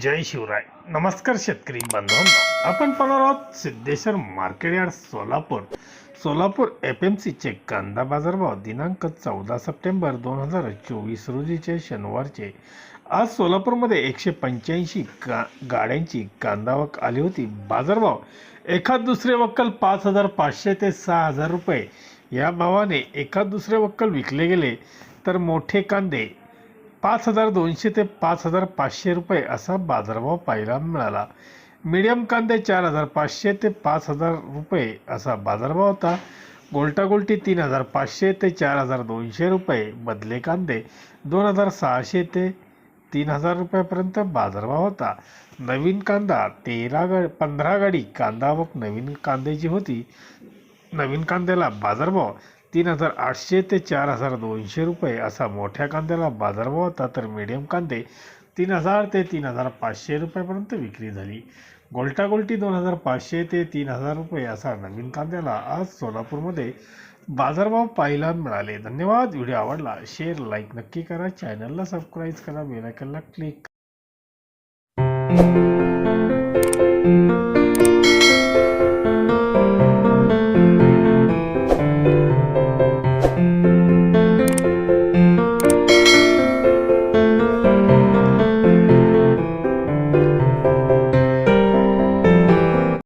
जय शिवराय. नमस्कार शेतकरी बांधवांना. आपण पाहणार आहोत Siddheshwar market yard Solapur. Solapur F M सीचे कांदा बाजारभाव दिनांक चौदा सप्टेंबर दोन हजार चोवीस रोजीचे शनिवारचे. आज सोलापूरमध्ये एकशे पंच्याऐंशी का गाड्यांची कांदावक आली होती. बाजारभाव एखाद दुसरे वक्कल पाच हजार पाचशे ते सहा हजार रुपये. या भावाने एखाद दुसरे वक्कल विकले गेले. तर मोठे कांदे पाच हजार दोनशे ते पाच हजार पाचशे रुपये असा बाजारभाव पाहायला मिळाला. मीडियम कांदे चार हजार पाचशे ते पाच हजार रुपये असा बाजारभाव होता. गोल्टागोल्टी तीन हजार पाचशे ते चार हजार दोनशे रुपये. बदले कांदे दोन हजार सहाशे ते तीन हजार रुपयापर्यंत बाजारभाव होता. नवीन कांदा तेरा गा पंधरा गाडी कांदा व नवीन कांद्याची होती नवीन कांद्याला बाजारभाव तीन हजार आठशे ते चार हजार दोनशे रुपये असा मोठ्या कांद्याला बाजारभाव होता तर मीडियम कांदे तीन हजार ते तीन हजार पाचशे रुपयापर्यंत विक्री झाली. गोल्टागोल्टी दोन हजार पाचशे ते तीन हजार रुपये असा नवीन कांद्याला आज सोलापूरमध्ये बाजारभाव पाहायला मिळाले. धन्यवाद. व्हिडिओ आवडला शेअर लाईक नक्की करा. चॅनलला सबस्क्राईब करा. बेलायकनला क्लिक